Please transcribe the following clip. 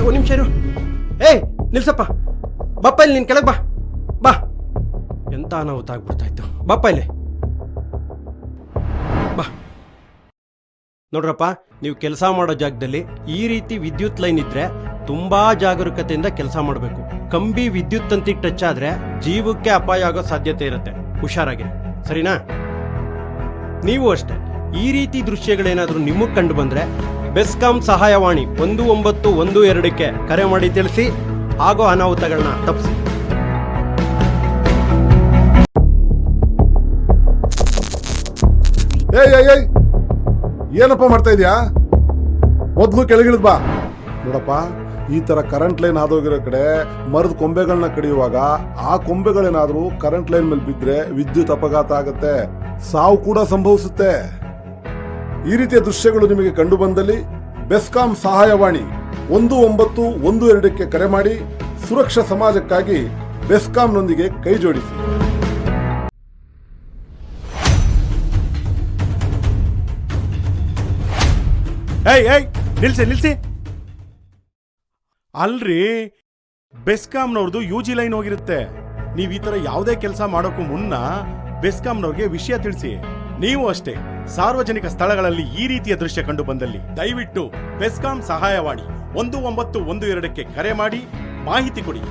ಒಂದು ನಿಮಿಷ ಇರು. ಏಯ್, ನಿಲ್ಸಪ್ಪ. ಬಪ್ಪ ಇಲ್ಲಿ, ನೀನು ಕೆಳಗೆ ಬಾ. ಬಾ. ಎಂತ ಅನಾಹುತ ಆಗ್ಬಿಡ್ತಾ ಇತ್ತು ಬಪ್ಪ ಇಲ್ಲಿ. ಬಾ. ನೋಡ್ರಪ್ಪ, ನೀವು ಕೆಲಸ ಮಾಡೋ ಜಾಗದಲ್ಲಿ ಈ ರೀತಿ ವಿದ್ಯುತ್ ಲೈನ್ ಇದ್ರೆ ತುಂಬಾ ಜಾಗರೂಕತೆಯಿಂದ ಕೆಲಸ ಮಾಡಬೇಕು. ಕಂಬಿ ವಿದ್ಯುತ್ ತಂತಿಗೆ ಟಚ್ ಆದ್ರೆ ಜೀವಕ್ಕೆ ಅಪಾಯ ಆಗೋ ಸಾಧ್ಯತೆ ಇರುತ್ತೆ. ಹುಷಾರಾಗಿ. ಸರಿನಾ? ನೀವು ಅಷ್ಟೇ. ಈ ರೀತಿ ದೃಶ್ಯಗಳೇನಾದ್ರೂ ನಿಮಗೆ ಕಂಡು ಬಂದ್ರೆ ಬೆಸ್ಕಾಂ ಸಹಾಯವಾಣಿ ಒಂದು ಒಂಬತ್ತು ಒಂದು ಎರಡಕ್ಕೆ ಕರೆ ಮಾಡಿ ತಿಳಿಸಿ, ಆಗೋ ಅನಾಹುತಗಳನ್ನ ತಪ್ಪಿಸಿ. ಏಯ್ ಏಯ್ ಏನಪ್ಪ ಮಾಡ್ತಾ ಇದೀಯಾ? ಮೊದಲು ಕೆಳಗಿಳಿದ್ ಬಾ. ನೋಡಪ್ಪ, ಈ ತರ ಕರೆಂಟ್ ಲೈನ್ ಆದೋಗಿರೋ ಕಡೆ ಮರದ ಕೊಂಬೆಗಳನ್ನ ಕಡಿಯುವಾಗ ಆ ಕೊಂಬೆಗಳೇನಾದ್ರೂ ಕರೆಂಟ್ ಲೈನ್ ಮೇಲೆ ಬಿದ್ರೆ ವಿದ್ಯುತ್ ಅಪಘಾತ ಆಗುತ್ತೆ. ಸಾವು ಕೂಡ ಸಂಭವಿಸುತ್ತೆ. ಈ ರೀತಿಯ ದೃಶ್ಯಗಳು ನಿಮಗೆ ಕಂಡು ಬಂದಲ್ಲಿ ಬೆಸ್ಕಾಂ ಸಹಾಯವಾಣಿ ಒಂದು ಒಂಬತ್ತು ಒಂದು ಎರಡಕ್ಕೆ ಕರೆ ಮಾಡಿ ಸುರಕ್ಷಾ ಸಮಾಜಕ್ಕಾಗಿ ಬೆಸ್ಕಾಂನೊಂದಿಗೆ ಕೈ ಜೋಡಿಸಿ. ಏಯ್ ನಿಲ್ಸಿ ನಿಲ್ಸಿ. ಅಲ್ರಿ ಬೆಸ್ಕಾಂನವ್ರದ್ದು ಯು ಜಿ ಲೈನ್ ಹೋಗಿರುತ್ತೆ. ನೀವು ಈ ಥರ ಯಾವುದೇ ಕೆಲಸ ಮಾಡೋಕ್ಕೂ ಮುನ್ನ ಬೆಸ್ಕಾಂನವ್ರಿಗೆ ವಿಷಯ ತಿಳಿಸಿ. ನೀವು ಅಷ್ಟೇ ಸಾರ್ವಜನಿಕ ಸ್ಥಳಗಳಲ್ಲಿ ಈ ರೀತಿಯ ದೃಶ್ಯ ಕಂಡು ಬಂದಲ್ಲಿ ದಯವಿಟ್ಟು ಬೆಸ್ಕಾಂ ಸಹಾಯವಾಣಿ ಒಂದು ಒಂಬತ್ತು ಒಂದು ಎರಡಕ್ಕೆ ಕರೆ ಮಾಡಿ ಮಾಹಿತಿ ಕೊಡಿ.